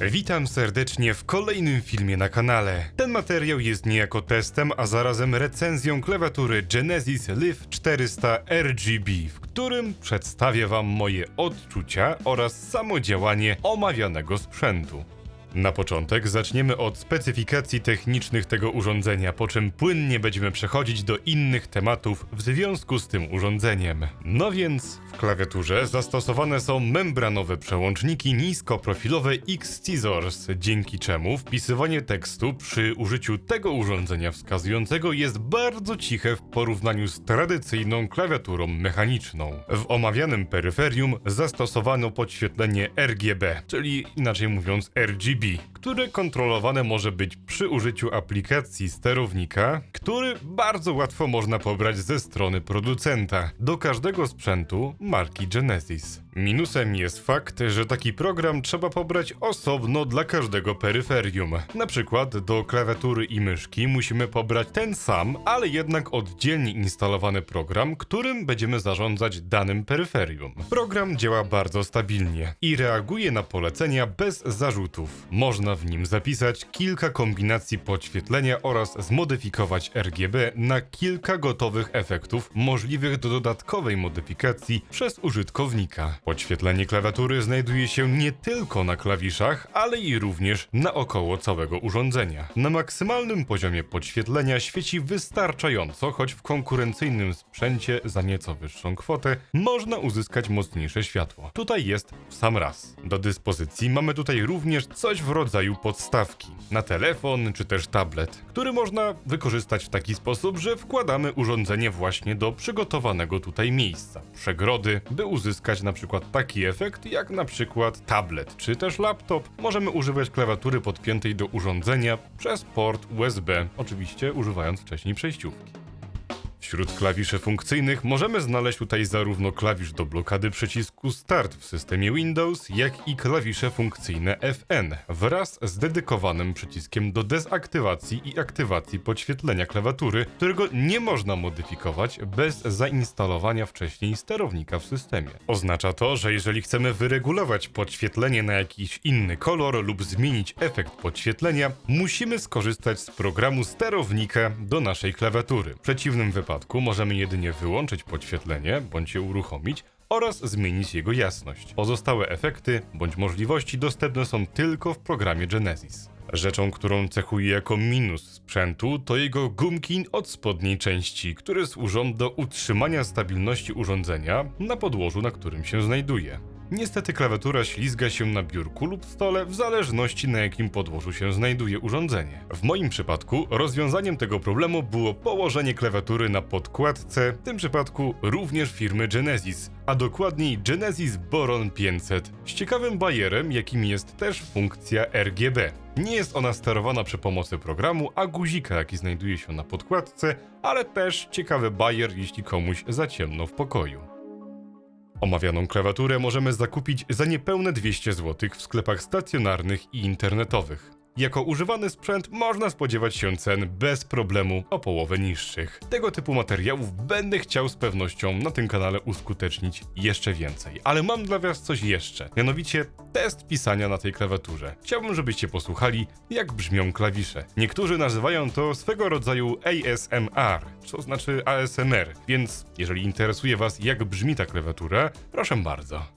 Witam serdecznie w kolejnym filmie na kanale. Ten materiał jest niejako testem, a zarazem recenzją klawiatury Genesis Live 400 RGB, w którym przedstawię Wam moje odczucia oraz samo działanie omawianego sprzętu. Na początek zaczniemy od specyfikacji technicznych tego urządzenia, po czym płynnie będziemy przechodzić do innych tematów w związku z tym urządzeniem. No więc w klawiaturze zastosowane są membranowe przełączniki niskoprofilowe X-Scissors, dzięki czemu wpisywanie tekstu przy użyciu tego urządzenia wskazującego jest bardzo ciche w porównaniu z tradycyjną klawiaturą mechaniczną. W omawianym peryferium zastosowano podświetlenie RGB, czyli inaczej mówiąc RGB, które kontrolowane może być przy użyciu aplikacji sterownika, który bardzo łatwo można pobrać ze strony producenta do każdego sprzętu marki Genesis. Minusem jest fakt, że taki program trzeba pobrać osobno dla każdego peryferium. Na przykład do klawiatury i myszki musimy pobrać ten sam, ale jednak oddzielnie instalowany program, którym będziemy zarządzać danym peryferium. Program działa bardzo stabilnie i reaguje na polecenia bez zarzutów. Można w nim zapisać kilka kombinacji podświetlenia oraz zmodyfikować RGB na kilka gotowych efektów możliwych do dodatkowej modyfikacji przez użytkownika. Podświetlenie klawiatury znajduje się nie tylko na klawiszach, ale i również naokoło całego urządzenia. Na maksymalnym poziomie podświetlenia świeci wystarczająco, choć w konkurencyjnym sprzęcie za nieco wyższą kwotę można uzyskać mocniejsze światło. Tutaj jest w sam raz. Do dyspozycji mamy tutaj również coś w rodzaju podstawki na telefon czy też tablet, który można wykorzystać w taki sposób, że wkładamy urządzenie właśnie do przygotowanego tutaj miejsca, przegrody, by uzyskać na przykład taki efekt jak na przykład tablet czy też laptop. Możemy używać klawiatury podpiętej do urządzenia przez port USB, oczywiście używając wcześniej przejściówki. Wśród klawiszy funkcyjnych możemy znaleźć tutaj zarówno klawisz do blokady przycisku Start w systemie Windows, jak i klawisze funkcyjne FN wraz z dedykowanym przyciskiem do dezaktywacji i aktywacji podświetlenia klawiatury, którego nie można modyfikować bez zainstalowania wcześniej sterownika w systemie. Oznacza to, że jeżeli chcemy wyregulować podświetlenie na jakiś inny kolor lub zmienić efekt podświetlenia, musimy skorzystać z programu sterownika do naszej klawiatury. W przeciwnym wypadku możemy jedynie wyłączyć podświetlenie bądź je uruchomić oraz zmienić jego jasność. Pozostałe efekty bądź możliwości dostępne są tylko w programie Genesis. Rzeczą, którą cechuje jako minus sprzętu, to jego gumki od spodniej części, które służą do utrzymania stabilności urządzenia na podłożu, na którym się znajduje. Niestety klawiatura ślizga się na biurku lub stole w zależności na jakim podłożu się znajduje urządzenie. W moim przypadku rozwiązaniem tego problemu było położenie klawiatury na podkładce, w tym przypadku również firmy Genesis, a dokładniej Genesis Boron 500 z ciekawym bajerem jakim jest też funkcja RGB. Nie jest ona sterowana przy pomocy programu, a guzika jaki znajduje się na podkładce, ale też ciekawy bajer jeśli komuś za ciemno w pokoju. Omawianą klawiaturę możemy zakupić za niepewne 200 zł w sklepach stacjonarnych i internetowych. Jako używany sprzęt można spodziewać się cen bez problemu o połowę niższych. Tego typu materiałów będę chciał z pewnością na tym kanale uskutecznić jeszcze więcej. Ale mam dla Was coś jeszcze, mianowicie test pisania na tej klawiaturze. Chciałbym, żebyście posłuchali, jak brzmią klawisze. Niektórzy nazywają to swego rodzaju ASMR, co znaczy ASMR, więc jeżeli interesuje Was, jak brzmi ta klawiatura, proszę bardzo.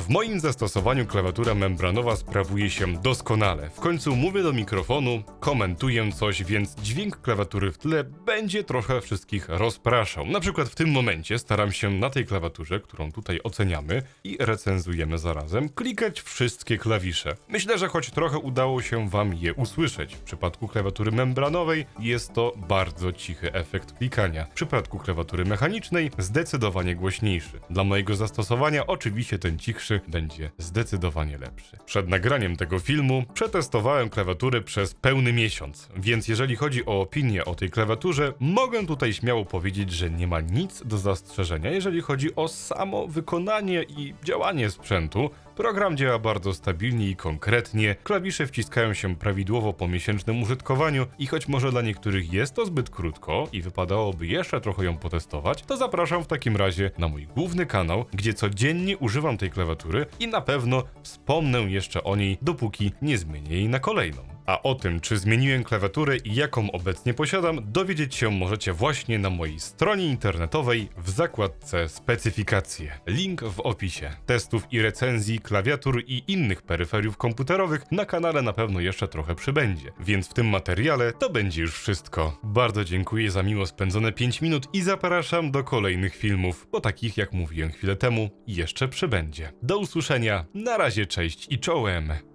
W moim zastosowaniu klawiatura membranowa sprawuje się doskonale. W końcu mówię do mikrofonu, komentuję coś, więc dźwięk klawiatury w tle będzie trochę wszystkich rozpraszał. Na przykład w tym momencie staram się na tej klawiaturze, którą tutaj oceniamy i recenzujemy zarazem, klikać wszystkie klawisze. Myślę, że choć trochę udało się Wam je usłyszeć. W przypadku klawiatury membranowej jest to bardzo cichy efekt klikania. W przypadku klawiatury mechanicznej zdecydowanie głośniejszy. Dla mojego zastosowania oczywiście ten cichszy będzie zdecydowanie lepszy. Przed nagraniem tego filmu przetestowałem klawiatury przez pełny miesiąc, więc jeżeli chodzi o opinię o tej klawiaturze, mogę tutaj śmiało powiedzieć, że nie ma nic do zastrzeżenia, jeżeli chodzi o samo wykonanie i działanie sprzętu. Program działa bardzo stabilnie i konkretnie, klawisze wciskają się prawidłowo po miesięcznym użytkowaniu i choć może dla niektórych jest to zbyt krótko i wypadałoby jeszcze trochę ją potestować, to zapraszam w takim razie na mój główny kanał, gdzie codziennie używam tej klawiatury i na pewno wspomnę jeszcze o niej, dopóki nie zmienię jej na kolejną. A o tym, czy zmieniłem klawiaturę i jaką obecnie posiadam, dowiedzieć się możecie właśnie na mojej stronie internetowej w zakładce specyfikacje. Link w opisie. Testów i recenzji klawiatur i innych peryferiów komputerowych na kanale na pewno jeszcze trochę przybędzie. Więc w tym materiale to będzie już wszystko. Bardzo dziękuję za miło spędzone 5 minut i zapraszam do kolejnych filmów, bo takich jak mówiłem chwilę temu jeszcze przybędzie. Do usłyszenia, na razie cześć i czołem!